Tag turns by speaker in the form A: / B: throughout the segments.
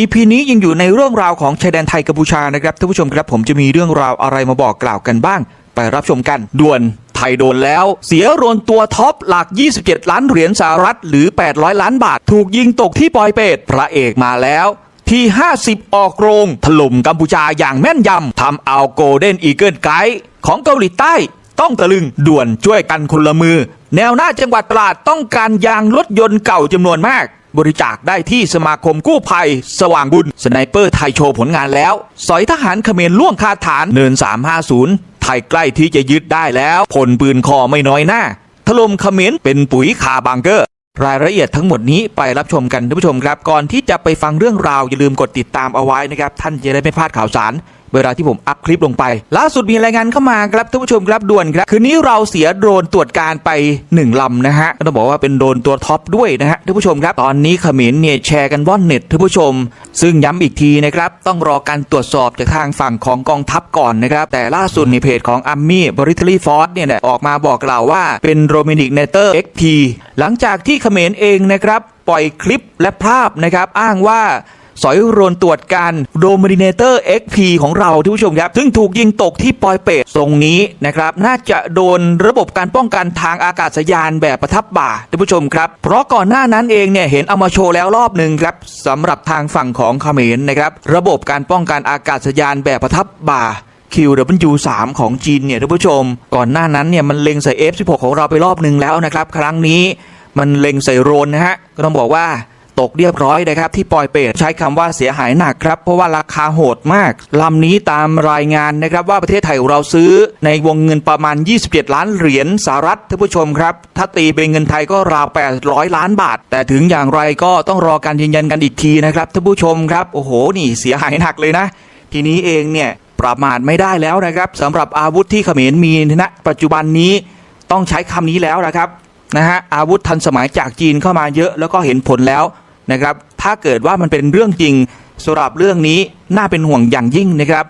A: EP นี้ยังอยู่ในเรื่องราวของชายแดนไทยกัมพูชานะครับท่านผู้ชมครับผมจะมีเรื่องราวอะไรมาบอกกล่าวกันบ้าง ไปรับชมกันด่วนไทยโดนแล้ว เสียโรนตัวท็อปหลัก 27 ล้านเหรียญสหรัฐหรือ 800 ล้านบาท ถูกยิงตกที่ปอยเปตพระเอกมาแล้วที่ 50 ออกโรง ถล่มกัมพูชาอย่างแม่นยำทำเอาโกลเด้นอีเกิลไกด์ของเกาหลีใต้ต้องตะลึงด่วนช่วยกันคนละมือ แนวหน้าจังหวัดตราดต้องการยางรถยนต์เก่าจำนวนมาก บริจาคได้ที่สมาคมกู้ภัย สว่างบุญ สไนเปอร์ไทยโชว์ผลงานแล้ว สอยทหารเขมรล่วงคาฐานเนิน 350 ไทยใกล้ที่จะยึดได้แล้ว ผลปืนคอไม่น้อยหน้าถล่มเขมรเป็นปุ๋ยคาบังเกอร์ รายละเอียดทั้งหมดนี้ไปรับชมกันท่านผู้ชมครับ ก่อนที่จะไปฟังเรื่องราว อย่าลืมกดติดตามเอาไว้นะครับ ท่านจะได้ไม่พลาดข่าวสาร เวลาที่ผมอัพคลิปลงไป ล่าสุดมีรายงานเข้ามาครับท่านผู้ชมครับด่วนครับ คืนนี้เราเสียโดรนตรวจการไป 1 ลำนะฮะต้องบอกว่าเป็นโดรนตัวท็อปด้วยนะฮะท่านผู้ชมครับ ตอนนี้เขมรเนี่ยแชร์กันว่อนเน็ตท่านผู้ชม ซึ่งย้ำอีกทีนะครับต้องรอการตรวจสอบจากทางฝั่งของกองทัพก่อนนะครับแต่ล่าสุดในเพจของอัมมี่บริทลีฟอร์ดเนี่ยออกมาบอกกล่าวว่าเป็นโรมินิกเนเตอร์ XP หลังจากที่เขมรเองนะครับปล่อยคลิปและภาพนะครับอ้างว่าสอยรนตรวจการโดมินเตอร์ XP ของเราท่านผู้ชมครับ ซึ่งถูกยิงตกที่ปอยเปตตรงนี้นะครับ น่าจะโดนระบบการป้องกันทางอากาศยานแบบประทับบ่าท่านผู้ชมครับ เพราะก่อนหน้านั้นเองเนี่ยเห็นเอามาโชว์แล้วรอบหนึ่งครับสำหรับทางฝั่งของเขมรนะครับ ระบบการป้องกันอากาศยานแบบประทับบ่า QW3 ของจีนเนี่ยท่านผู้ชม ก่อนหน้านั้นเนี่ยมันเล็งใส่ F16 ของเราไปรอบหนึ่งแล้วนะครับ ครั้งนี้ มันเล็งใส่โรนนะฮะก็ต้องบอกว่าตกเรียบร้อยนะครับที่ปอยเปตใช้คำว่าเสียหายหนักครับ เพราะว่าราคาโหดมากลำนี้ตามรายงานนะครับว่าประเทศไทยเราซื้อในวงเงินประมาณ 27 ล้านเหรียญสหรัฐท่านผู้ชมครับ ถ้าตีเป็นเงินไทยก็ราว 800 ล้านบาท แต่ถึงอย่างไรก็ต้องรอการยืนยันกันอีกทีนะครับท่านผู้ชมครับโอ้โหนี่เสียหายหนักเลยนะ ทีนี้เองเนี่ยประมาทไม่ได้แล้วนะครับสำหรับอาวุธที่เขมรมีณปัจจุบันนี้ต้องใช้คำนี้แล้วนะครับ นะฮะอาวุธทันสมัยจากจีนเข้ามาเยอะแล้วก็เห็นผลแล้วนะครับ ถ้าเกิดว่ามันเป็นเรื่องจริงสำหรับเรื่องนี้น่าเป็นห่วงอย่างยิ่งนะครับ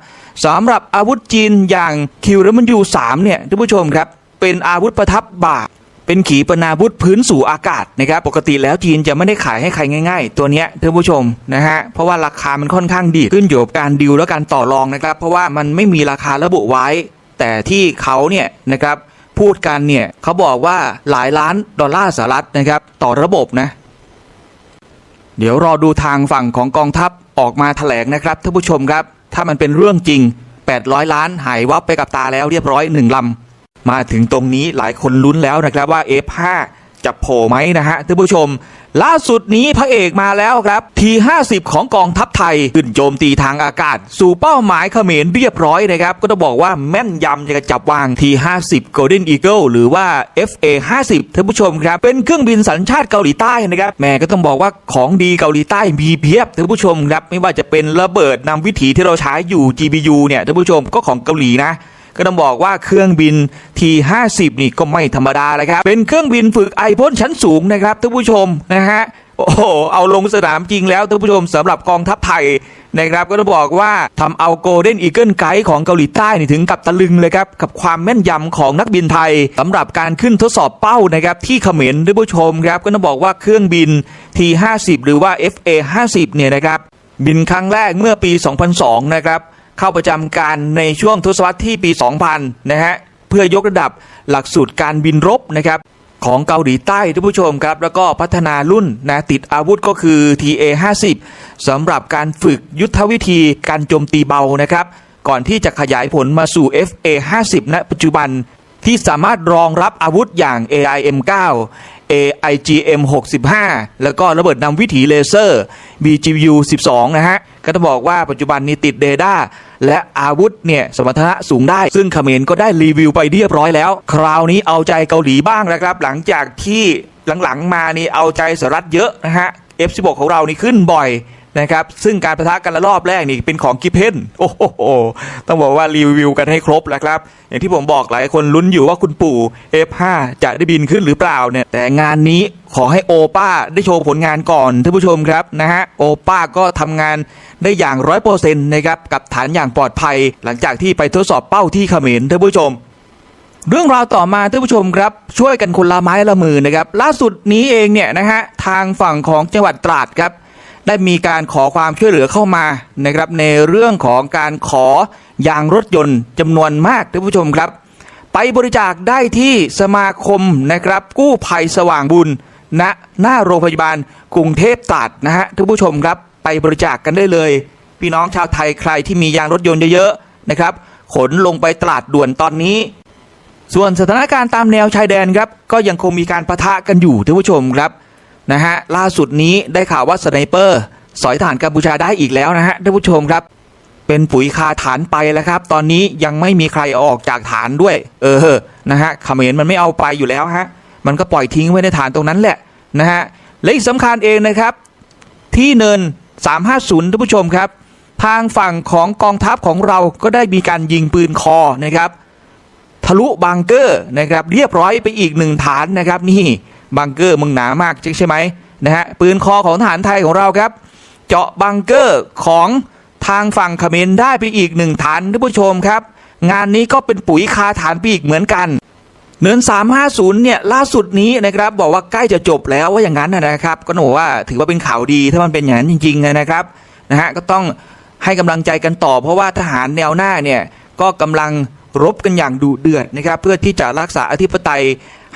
A: สำหรับอาวุธจีนอย่างคิวรมันยูสามเนี่ยท่านผู้ชมครับ เป็นอาวุธประทับบ่าเป็นขีปนาวุธพื้นสู่อากาศนะครับ ปกติแล้วจีนจะไม่ได้ขายให้ใครง่าย ๆ ตัวเนี้ยท่านผู้ชมนะฮะเพราะว่าราคามันค่อนข้างดีขึ้นอยู่กับการดิวและการต่อรองนะครับ เพราะว่ามันไม่มีราคาระบุไว้ แต่ที่เขาเนี่ยนะครับ พูดกันเนี่ยเขาบอกว่าหลายล้านดอลลาร์สหรัฐนะครับ ต่อระบบนะ เดี๋ยวรอดูทางฝั่งของกองทัพออกมาแถลงนะครับท่านผู้ชมครับ ถ้ามันเป็นเรื่องจริง 800 ล้านหายวับไปกับตาแล้วเรียบร้อยหนึ่งลำมาถึงตรงนี้หลายคนลุ้นแล้วนะครับว่า F5 จะโผล่ไหมนะฮะท่านผู้ชม ล่าสุดนี้พระเอกมาแล้วครับที50 ของกองทัพไทยขึ้นโจมตีทางอากาศ สู่เป้าหมายเขมรเรียบร้อยนะครับ ก็ต้องบอกว่าแม่นยำจะกรจับวางที50 Golden Eagle หรือว่า FA 50ท่านผู้ชมครับ เป็นเครื่องบินสัญชาติเกาหลีใต้นะครับแม่ก็ต้องบอกว่าของดีเกาหลีใต้มีเพียบท่านผู้ชมครับไม่ว่าจะเป็นระเบิดนำวิถีที่เราใช้อยู่ GBU เนี่ยท่านผู้ชมก็ของเกาหลีนะ ก็ต้องบอกว่าเครื่องบิน T50 นี่ก็ไม่ธรรมดาเลยครับ เป็นเครื่องบินฝึกไอพ่นชั้นสูงนะครับท่านผู้ชมนะฮะโอ้โหเอาลงสนามจริงแล้วท่านผู้ชมสำหรับกองทัพไทยนะครับก็ต้องบอกว่าทำเอาโกลเด้นอีเกิลไกด์ของเกาหลีใต้นี่ถึงกับตะลึงเลยครับ กับความแม่นยำของนักบินไทยสำหรับการขึ้นทดสอบเป้านะครับที่เขมรท่านผู้ชมครับก็ต้องบอกว่าเครื่องบิน T50 หรือว่า FA50 เนี่ยนะครับบินครั้งแรกเมื่อปี 2002 นะครับ เข้าประจำการในช่วงทศวรรษที่ปี 2000 นะฮะ เพื่อยกระดับหลักสูตรการบินรบนะครับของเกาหลีใต้ท่านผู้ชมครับ แล้วก็พัฒนารุ่นนะติดอาวุธก็คือ TA50 สำหรับการฝึกยุทธวิธีการโจมตีเบานะครับ ก่อนที่จะขยายผลมาสู่ FA50 ณปัจจุบันที่สามารถรองรับอาวุธอย่าง AIM-9 AIGM 65 แล้วก็ระเบิดนำวิถีเลเซอร์ BGU-12 นะฮะ ก็จะบอกว่าปัจจุบันนี้ติดเดด้าและอาวุธเนี่ยสมรรถนะสูงได้ ซึ่งเขมรก็ได้รีวิวไปเรียบร้อยแล้ว คราวนี้เอาใจเกาหลีบ้างนะครับ หลังจากที่หลังๆมานี่เอาใจสหรัฐเยอะนะฮะ F16 ของเรานี่ขึ้นบ่อย นะครับ ซึ่งการประทะกันละรอบแรกนี่เป็นของกิเพนโอ้โหต้องบอกว่ารีวิวกันให้ครบแล้วครับ อย่างที่ผมบอกหลายคนลุ้นอยู่ว่าคุณปู่ F5 จะได้บินขึ้นหรือเปล่าเนี่ย แต่งานนี้ขอให้โอป้าได้โชว์ผลงานก่อนท่านผู้ชมครับนะฮะโอป้าก็ทำงานได้อย่างร้อยเปอร์เซ็นต์นะครับกับฐานอย่างปลอดภัย หลังจากที่ไปทดสอบเป้าที่เขมรท่านผู้ชมเรื่องราวต่อมาท่านผู้ชมครับ ช่วยกันคนละไม้ละมือนะครับ ล่าสุดนี้เองเนี่ยนะฮะทางฝั่งของจังหวัดตราดครับ ได้มีการขอความช่วยเหลือเข้ามานะครับในเรื่องของการขอยางรถยนต์จำนวนมากท่านผู้ชมครับ ไปบริจาคได้ที่สมาคมนะครับกู้ภัยสว่างบุญณหน้าโรงพยาบาลกรุงเทพตราดนะฮะท่านผู้ชมครับ ไปบริจาคกันได้เลย พี่น้องชาวไทยใครที่มียางรถยนต์เยอะๆนะครับขนลงไปตลาดด่วนตอนนี้ ส่วนสถานการณ์ตามแนวชายแดนครับก็ยังคงมีการประทะกันอยู่ท่านผู้ชมครับ นะฮะล่าสุดนี้ได้ข่าวว่าสไนเปอร์ สอยฐานกัมพูชาได้อีกแล้วนะฮะท่านผู้ชมครับ เป็นปุ๋ยคาฐานไปแล้วครับ ตอนนี้ยังไม่มีใครออกจากฐานด้วย เออนะฮะเขมรมันไม่เอาไปอยู่แล้วฮะมันก็ปล่อยทิ้งไว้ในฐานตรงนั้นแหละนะฮะและอีกสำคัญเองนะครับ ที่เนิน 350ท่านผู้ชมครับ ทางฝั่งของกองทัพของเราก็ได้มีการยิงปืนคอนะครับ ทะลุบังเกอร์นะครับ เรียบร้อยไปอีกหนึ่งฐานนะครับนี่ บังเกอร์มึงหนามากจริงใช่ไหมนะฮะปืนคอของทหารไทยของเราครับ เจาะบังเกอร์ของทางฝั่งเขมรได้ไปอีกหนึ่งฐานท่านผู้ชมครับ งานนี้ก็เป็นปุ๋ยคาฐานไปอีกเหมือนกันเนิน350 เนี่ยล่าสุดนี้นะครับบอกว่าใกล้จะจบแล้วว่าอย่างนั้นนะครับ ก็ต้องบอกว่าถือว่าเป็นข่าวดีถ้ามันเป็นอย่างนั้นจริงๆนะครับนะฮะก็ต้องให้กำลังใจกันต่อ เพราะว่าทหารแนวหน้าเนี่ยก็กำลังรบกันอย่างดุเดือดนะครับ เพื่อที่จะรักษาอธิปไตย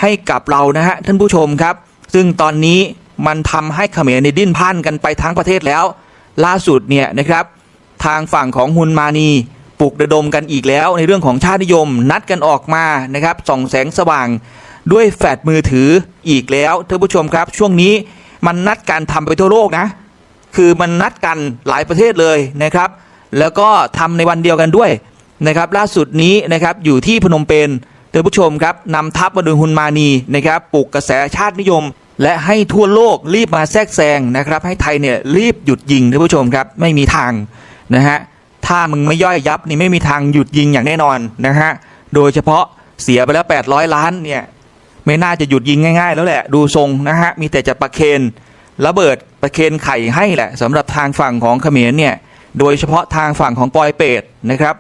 A: ให้กับเรานะฮะท่านผู้ชมครับ ซึ่งตอนนี้มันทำให้เขมรในดิ้นพันกันไปทั้งประเทศแล้ว ล่าสุดเนี่ยนะครับทางฝั่งของฮุนมานีปลุกระดมกันอีกแล้วในเรื่องของชาตินิยม นัดกันออกมานะครับส่องแสงสว่างด้วยแฟลชมือถืออีกแล้วท่านผู้ชมครับ ช่วงนี้มันนัดกันทำไปทั่วโลกนะ คือมันนัดกันหลายประเทศเลยนะครับ แล้วก็ทำในวันเดียวกันด้วยนะครับ ล่าสุดนี้นะครับอยู่ที่พนมเปญ ท่านผู้ชมครับนำทัพมาโดยฮุนมานีนะครับปลุกกระแสชาตินิยม และให้ทั่วโลกรีบมาแทรกแซงนะครับ ให้ไทยเนี่ยรีบหยุดยิงท่านผู้ชมครับไม่มีทางนะฮะถ้ามึงไม่ย่อยยับนี่ไม่มีทางหยุดยิงอย่างแน่นอนนะฮะโดยเฉพาะเสียไปแล้ว 800 ล้านเนี่ยไม่น่าจะหยุดยิงง่าย ๆ แล้วแหละดูทรงนะฮะมีแต่จะประเคนระเบิดประเคนไข่ให้แหละสำหรับทางฝั่งของเขมรเนี่ยโดยเฉพาะทางฝั่งของปอยเปตนะครับ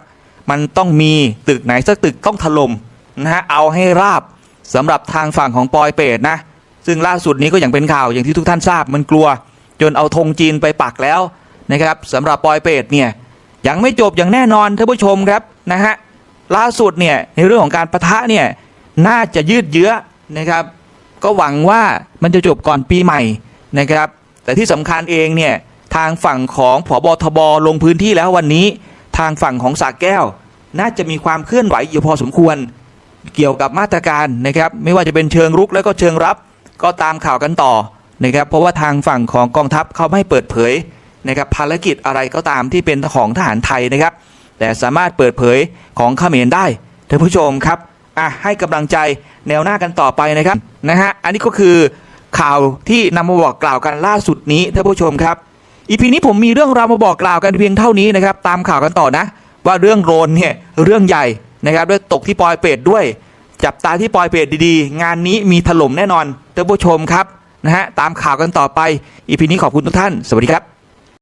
A: มันต้องมีตึกไหนสักตึกต้องถล่ม นะฮะเอาให้ราบสำหรับทางฝั่งของปอยเปตนะ ซึ่งล่าสุดนี้ก็อย่างเป็นข่าวอย่างที่ทุกท่านทราบมันกลัว จนเอาธงจีนไปปักแล้วนะครับสำหรับปอยเปตเนี่ยยังไม่จบอย่างแน่นอนท่านผู้ชมครับนะฮะล่าสุดเนี่ยในเรื่องของการประทะเนี่ยน่าจะยืดเยื้อนะครับ ก็หวังว่ามันจะจบก่อนปีใหม่นะครับ แต่ที่สำคัญเองเนี่ยทางฝั่งของผบทบลงพื้นที่แล้ววันนี้ ทางฝั่งของสากแก้ว น่าจะมีความเคลื่อนไหวอยู่พอสมควร เกี่ยวกับมาตรการนะครับ ไม่ว่าจะเป็นเชิงรุกแล้วก็เชิงรับก็ตามข่าวกันต่อนะครับ เพราะว่าทางฝั่งของกองทัพเขาไม่เปิดเผยนะครับภารกิจอะไรก็ตามที่เป็นของทหารไทยนะครับ แต่สามารถเปิดเผยของเขมรได้ท่านผู้ชมครับอะให้กำลังใจแนวหน้ากันต่อไปนะครับนะฮะอันนี้ก็คือข่าวที่นำมาบอกกล่าวกันล่าสุดนี้ท่านผู้ชมครับอีพีนี้ผมมีเรื่องราวมาบอกกล่าวกันเพียงเท่านี้นะครับ ตามข่าวกันต่อนะ ว่าเรื่องโรนเนี่ยเรื่องใหญ่ นะครับด้วยตกที่ปอยเปรตด้วย จับตาที่ปอยเปรตดีๆ งานนี้มีถล่มแน่นอนท่านผู้ชมครับนะฮะตามข่าวกันต่อไปอีพีนี้ขอบคุณทุกท่าน สวัสดีครับ